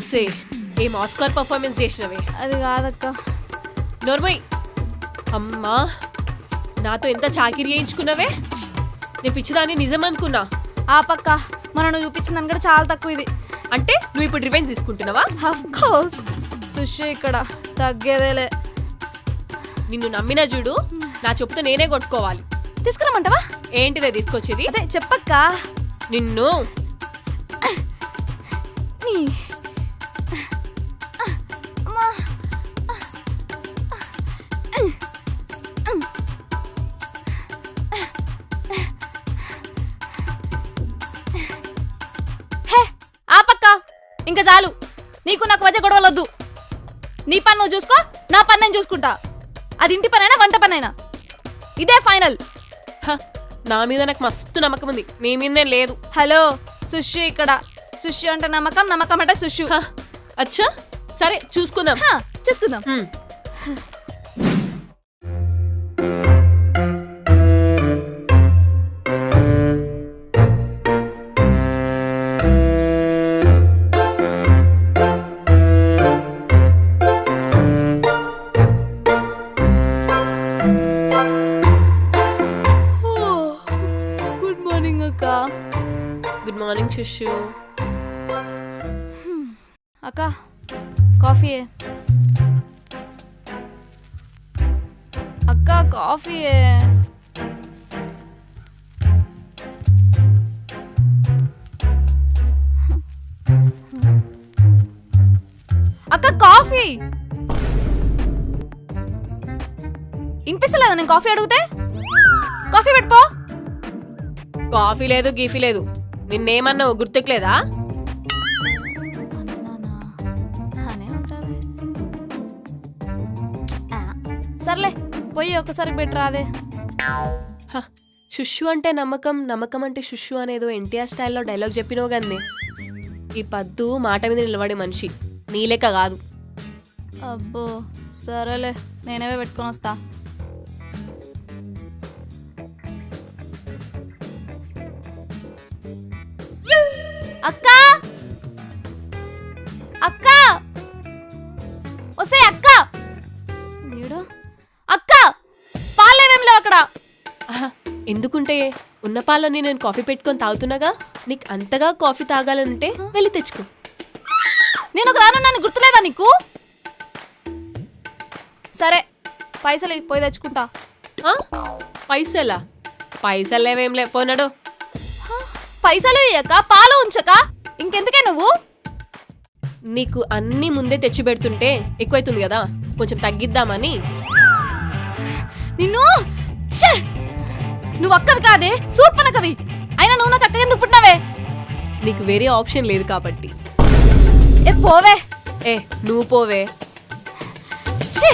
ఒసే ఏం Oscar performance చేసినవే. అది కాదక్క. నోర్మయ్. అమ్మా నాతో ఎంత చాకిరి చేయించుకున్నావే? నేను పిచ్చిదాన్ని నిజం అనుకున్నా. ఆ పక్క మనం నువ్వు చూపించిన దాని కూడా చాలా తక్కువ ఇది. అంటే నువ్వు ఇప్పుడు రివెంజ్ తీసుకుంటున్నావా? అఫ్ కోర్స్ సుషి ఇక్కడ తగ్గేదేలే. నిన్ను నమ్మిన చూడు నా చెప్పుతో నేనే కొట్టుకోవాలి. తీసుకురమ్మంటావా? ఏంటిదే తీసుకొచ్చేది? అదే చెప్పక్క. నిన్ను. నీ ఇంకా చాలు. నీకు నాకు మధ్య గొడవలొద్దు. నీ పని నువ్వు చూసుకో నా పని నేను చూసుకుంటా. అది ఇంటి పనైనా వంట పనైనా. ఇదే ఫైనల్. నా మీద నాకు మస్తు నమ్మకం ఉంది. నీ మీదే లేదు. హలో సుషి ఇక్కడ. సుషి అంటే నమ్మకం నమ్మకం అంటే సుషు అచ్చా. సరే చూసుకుందాం. చూసుకుందాం. అక్క. గుడ్ మార్నింగ్ శిష్యు అక్క కాఫీ అక్క కాఫీ అక్క కాఫీ. వినిపిస్తలేదా నేను కాఫీ అడిగితే? కాఫీ పెట్టుకో. కాఫీ లేదు గీఫీ లేదు. నిన్నేమన్నావు గుర్తుకులేదా? సర్లే పోయి ఒకసారి పెట్టరాదే హ, శుష్యు అంటే నమ్మకం నమ్మకం అంటే శుష్యు అనేదో ఎన్టీఆర్ స్టైల్లో డైలాగ్ చెప్పినావు కన్నే ఈ పద్దు మాట మీద నిలబడే మనిషి నీ లెక్క కాదు. అబ్బో సరేలే నేనేవే పెట్టుకొని వస్తా. ఎందుకుంటే ఉన్న పాలని నేను కాఫీ పెట్టుకొని తాగుతున్నాగా? నీకు అంతగా కాఫీ తాగాలంటే వెళ్ళి తెచ్చుకో. నేను ఒక గుర్తులేదా నీకు? సరే పైసలు పోయి తెచ్చుకుంటా. ఆ? పైసలా? పైసలు లేవేం లే పోనాడు పైసలు ఇయ్యక పాలు ఉంచక? ఇంకెందుకే నువ్వు? నీకు అన్నీ ముందే తెచ్చి పెడుతుంటే ఎక్కువైతుంది కదా? కొంచెం తగ్గిద్దామని. నిన్ను! నువ్వు అక్కవి కాదే సూర్పనకవి అయినా నువ్వు నాకు అక్క ఎందుకు పుట్టినావే? నీకు వేరే ఆప్షన్ లేదు కాబట్టి. ఏ పోవే. ఏ నువ్వు పోవే. ఛీ!